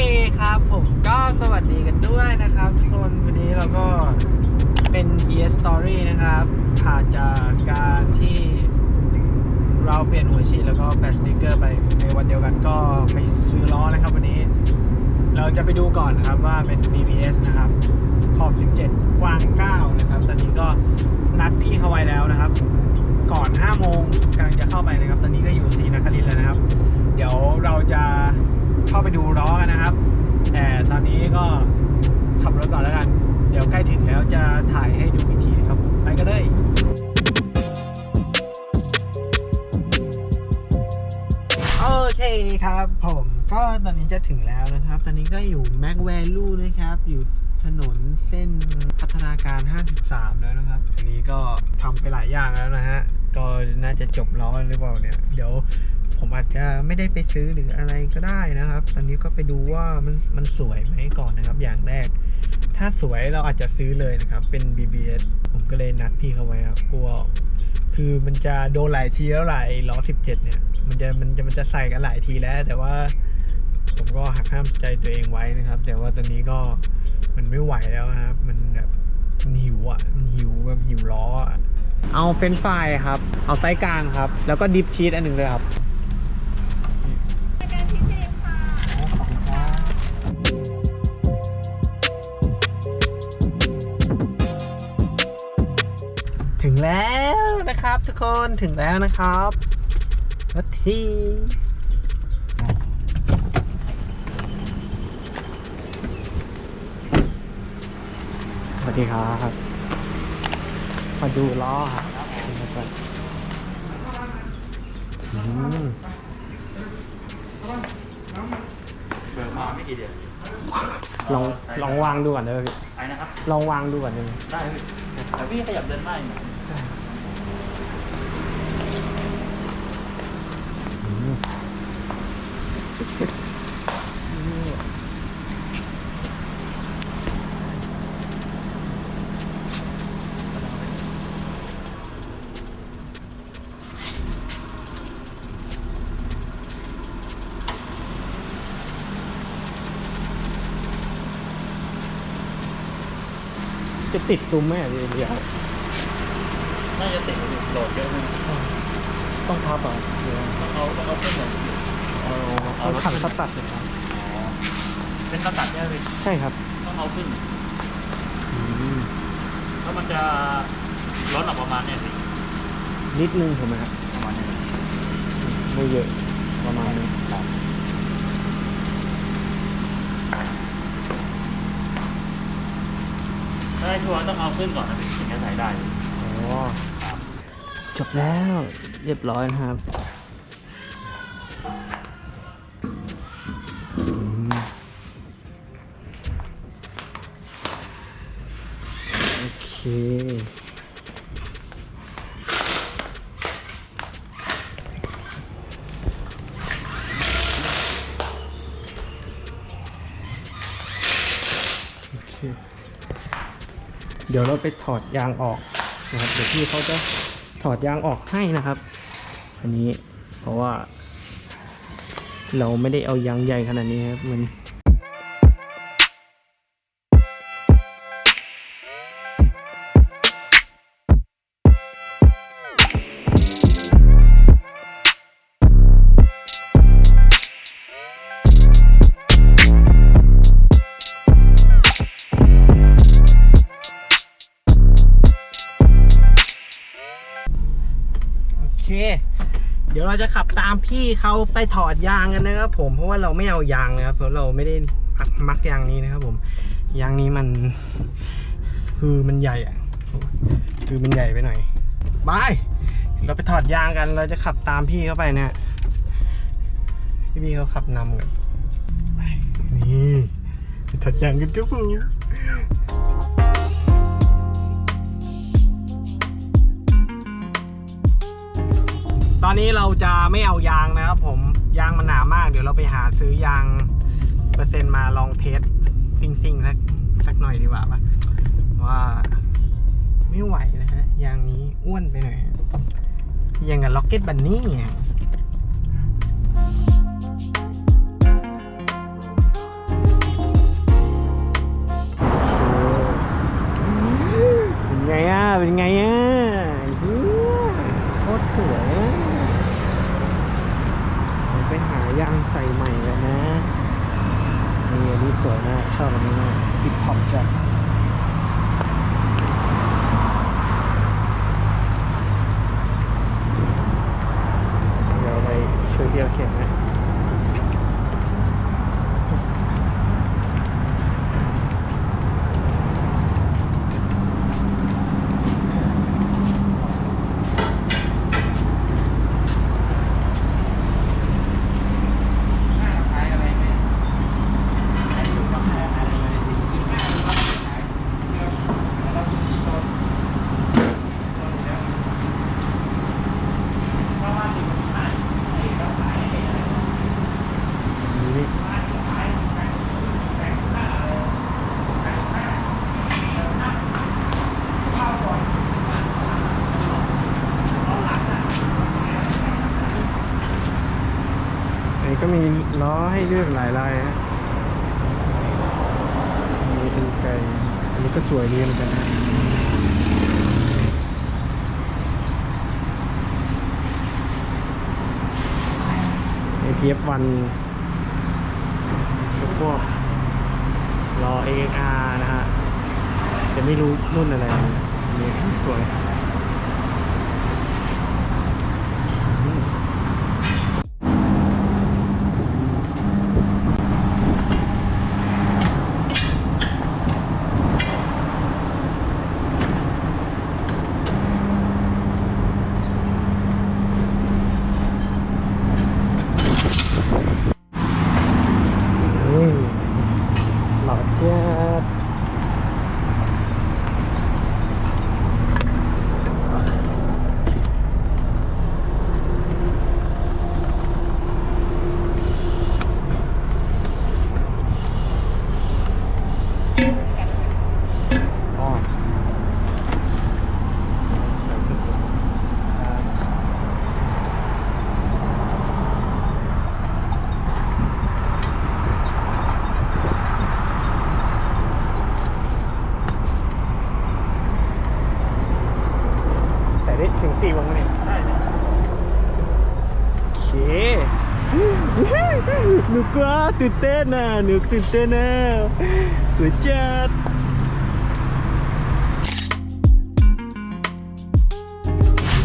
เคครับผมก็สวัสดีกันด้วยนะครับทุกคนวันนี้เราก็เป็น ES Story นะครับผ่านจากการที่เราเปลี่ยนหัวฉีดแล้วก็แปะสติกเกอร์ไปในวันเดียวกันก็ไปซื้อล้อนะครับวันนี้ เราจะไปดูก่อนนะครับว่าเป็น BBS นะครับ ขอบ 17 กว้าง 9 นะครับ ตอนนี้ก็นัดพี่เขาไว้แล้วนะครับ ก่อน 5 โมงกำลังจะเข้าไปนะครับ ตอนนี้ก็อยู่ศรีนครินแล้วนะครับ เดี๋ยวเราจะเข้าไปดูล้อกันนะครับ แต่ตอนนี้ก็ขับรถก่อนแล้วกัน เดี๋ยวใกล้ถึงแล้วจะถ่ายให้ดูอีกทีนะครับไปกันเลยโอเคครับผมก็ตอนนี้จะถึงแล้วนะครับ ตอนนี้ก็อยู่แม็กแวลูนะครับ อยู่ถนนเส้นพัฒนาการ 53 แล้วนะครับ อันนี้ก็ทำไปหลายอย่างแล้วนะฮะ ก็น่าจะจบล้อหรือเปล่าเนี่ย เดี๋ยว ผมอาจจะไม่ได้ไปซื้อหรืออะไรก็ได้นะครับ ตอนนี้ก็ไปดูว่ามันมันสวยไหมก่อนนะครับ อย่างแรก ถ้าสวยเราอาจจะซื้อเลยนะครับ เป็น BBS ผมก็เลยนัดพี่เขาไว้ครับ กลัว คือมันจะโดนหลายทีแล้วหลายล้อ17 เนี่ย มันจะมันจะมันจะใส่กันหลายทีแล้ว แต่ว่าผมก็หักห้ามใจตัวเองไว้นะครับ แต่ว่าตอนนี้ก็มันไม่ไหวแล้วนะครับ มันแบบมันหิวอะ มันหิวแบบหิวล้ออะ เอาเฟรนช์ฟรายครับ เอาไซส์กลางครับ แล้วก็ดิฟชีสอันหนึ่งเลยครับ งแล้วนะครับทุกคนถึงแล้วนะครับรถทีสวัสดีครับมาดูล้อครับอืมเบิกมาไม่กี่เดือนลองลองวางดูก่อนเด้อพี่ไอ้นะครับ ลองวางดูก่อนได้ไหมได้พี่แต่พี่ขยับเดินได้ จะติดซุ้มไหมอะพี่เดี๋ยวน่าจะติดโหลดเยอะเลยต้องพับเหรอะต้องเอาต้องเอาขึ้นเลยเอาเอาขันคัดตัดเลยครับเป็นกระตัดใช่ไหมพี่ใช่ครับ ต้องเอาขึ้นอืมแล้วมันจะลดออกประมาณเนี่ยพี่นิดนึงถูกไหมครับประมาณเนี้ยไม่เยอะประมาณนึงถ้า ได้ชัวร์ต้องเอาขึ้นก่อนนะถึงจะใส่ได้โอ้จบแล้วเรียบร้อยนะครับโอเค เดี๋ยวเราไปถอดยางออกนะครับเดี๋ยวพี่เขาจะถอดยางออกให้นะครับ อันนี้เพราะว่า เราไม่ได้เอายางใหญ่ขนาดนี้ครับมัน เค เดี๋ยวเราจะขับตามพี่เขาไปถอดยางกันนะครับผมเพราะว่าเราไม่เอายางนะครับเพราะเราไม่ได้มักมักยางนี้นะครับ ผมยางนี้มันคือมันใหญ่อะคือมันใหญ่ไปหน่อยบายเราไปถอดยางกัน เราจะขับตามพี่เขาไปนะฮะพี่พี่เขาขับนำกันนี่ถอดยางกันครับผม ตอนนี้เราจะไม่เอายางนะครับผมยางมันหนามาก เดี๋ยวเราไปหาซื้อยางเปอร์เซ็นต์มาลองเทสซิ่งซิ่งๆสักสักหน่อยดีกว่าปะว่าไม่ไหวนะฮะยางนี้อ้วนไปหน่อยยังกับล็อกเก็ตบันนี่ นี่สวยมากชอบอันนี้มากฮิปฮอปจัดเดี๋ยวไปช่วยเที่ยวเข็มนะ นี่อันนี้ก็มี ล้อให้เลือกหลายลายฮะมีเป็นไก่อันนี้ก็สวยดีเหมือนกันนะ APF 1พวกรอ AXR นะฮะ จะไม่รู้รุ่นอะไรอันนี่สวยอืมนี่หล่อจัดอ๋อใส่ได้ถึงสี่วงไหมเนี่ย ใช่เนี่ย โอเคหนูกลัว ตื่นเต้นน่ะหนูตื่นเต้นน่ะสวยจัด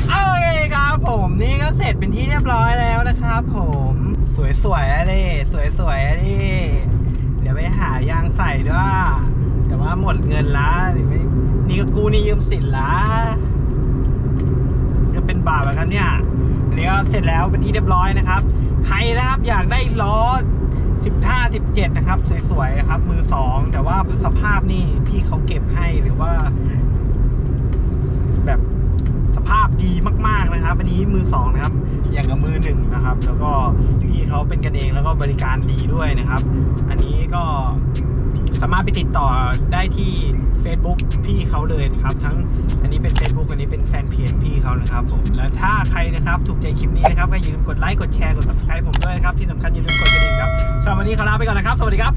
โอเคครับผมนี่ก็เสร็จเป็นที่เรียบร้อยแล้วนะครับผมสวยๆอะดิสวยๆอะดิเดี๋ยวไปหายางใส่ด้วยแต่ว่าหมดเงินละเดี๋ยวไม่นี่ก็กูนี่ยืมสินละก็เป็นบาปแบบนั้นเนี่ยอันนี้ก็เสร็จแล้วเป็นที่เรียบร้อยนะครับ ใครนะครับอยากได้ล้อ 15 17 นะครับ สวยๆนะครับ มือสอง แต่ว่าสภาพนี่พี่เขาเก็บให้หรือว่า แบบสภาพดีมาก ๆนะครับ อันนี้มือสองนะครับ อย่างกับมือหนึ่งนะครับ แล้วก็พี่เขาเป็นกันเองแล้วก็บริการดีด้วยนะครับ อันนี้ก็ สามารถไปติดต่อได้ที่ Facebook พี่เขาเลยนะครับ ทั้งอันนี้เป็น Facebook อันนี้เป็นแฟนเพจพี่เขานะครับผมและถ้าใครนะครับถูกใจคลิปนี้นะครับก็อย่าลืมกดไลค์กดแชร์กด subscribe ผมด้วยนะครับที่สำคัญอย่าลืมกดกระดิ่งครับสำหรับวันนี้ขอลาไปก่อนนะครับ สวัสดีครับ